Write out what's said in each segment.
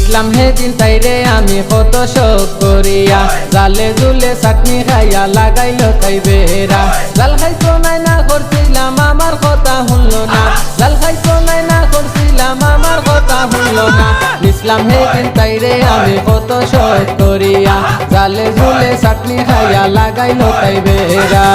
নিসলাম হেদিন তাইরে আমি কত শোক করিয়া। জালে জুলে চাটনি খাইয়া লাগাইল তাই বেরা জাল খাইতো নাই না করছিলাম, আমার কথা শুনলো না। জাল খাইতো নাই না করছিলাম, আমার কথা শুনলো না। নিসলাম হেদিন তাইরে আমি কত শোক করিয়া। জালে জুলে চাটনি খাইয়া লাগাইল তাই বেরা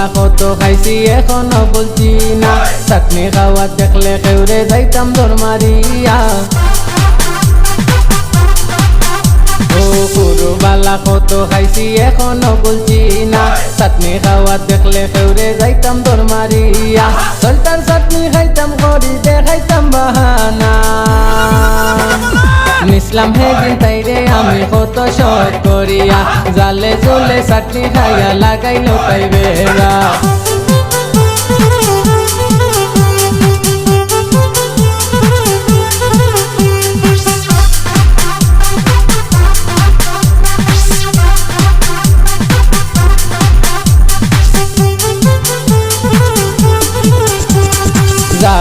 গরুবালা কত খাইছি, এখনও বলছি না। চাটনি খাওয়া দেখলে কেউরে যাইতাম দর মারিয়া। গরুবালা কত খাইছি, এখনও বলছি না। চাটনি খাওয়া দেখলে কেউরে যাইতাম দর মারিয়া। সল্টার চাটনি খাইতাম করি দেখাইতাম বাহানা। নিসলাম হেদিন তাইরে আমি কত শখ করিয়া জালে জলে চাটনি খাইয়া লাগাইল তাই বেড়া।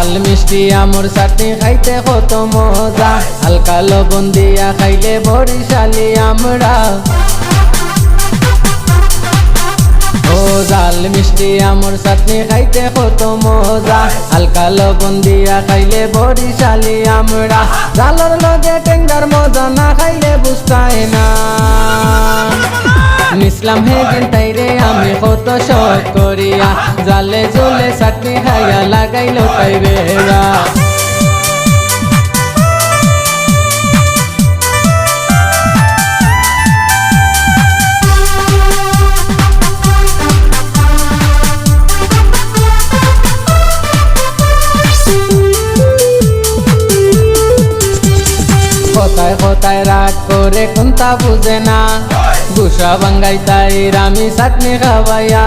জাল মিষ্টি আমর চাটনি খাইতে কত মজা। হালকা লবণ দিয়া খাইলে বরিশালি আমরা। জাল মিষ্টি আমর চাটনি খাইতে কত মজা। হালকা লবণ দিয়া খাইলে বরিশালি আমরা। জালর লগে টেঙ্গার মজা না খাইলে বুঝতাই না। নিসলাম হেদিন তাইরে আমি কত শখ করিয়া। জালে জলে সাথে হাইয়া লাগাইল তাই কোথায় কোথায় রাগ করে কোনটা বুঝে না। গুসা বাঙ্গাই তাই রামি চাটনি খাওয়াইয়া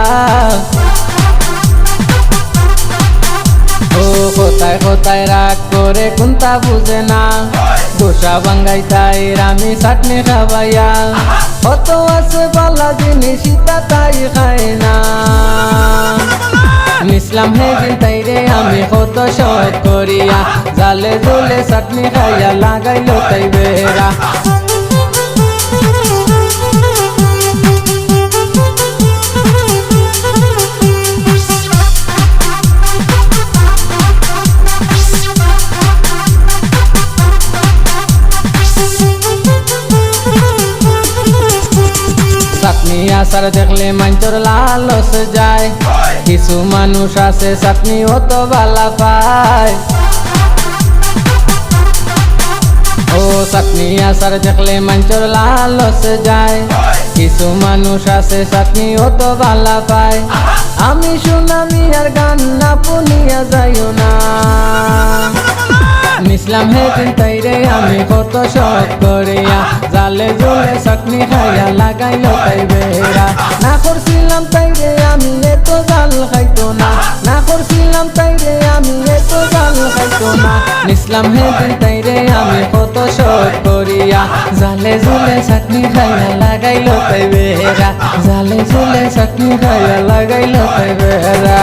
ও, কোথায় কোথায় রাগ করে কোনটা বুঝে না। গুসা বাঙ্গাই তাই রামি চাটনি খাওয়াইয়া কত আছে বালা জিনিস তাই খায় না। নিসলাম হেদিন তাইরে আমি কত শখ করিয়া। জালে জলে চাটনি খাইয়া লাগাইল তাই বেড়া চাটনি দেখলে মাঞ্চর লালস যায়। কিছু মানুষ আছে, চাটনি অত বালা পায়। ও, চাটনি আসার দেখলে মাঞ্চর লালস যায়। কিছু মানুষ আছে, চাটনি অত বালা পায়। আমি শুনামি আর গান না পুনিয়া যাইও না। নিসলাম হেদিন তাইরে, আমি কত শখ করিয়া, জালে জলে চাটনি খাইয়া লাগাইল তাই বেড়া না করছিলাম তাইরে, আমি এত জাল খাইতো না। না করছিলাম তাইরে, আমি এত জাল খাইতো না। নিসলাম হেদিন তাইরে, আমি কত শখ করিয়া, জালে জলে চাটনি খাইয়া লাগাইল তাই বেড়া জালে জলে চাটনি খাইয়া লাগাইল তাই বেড়া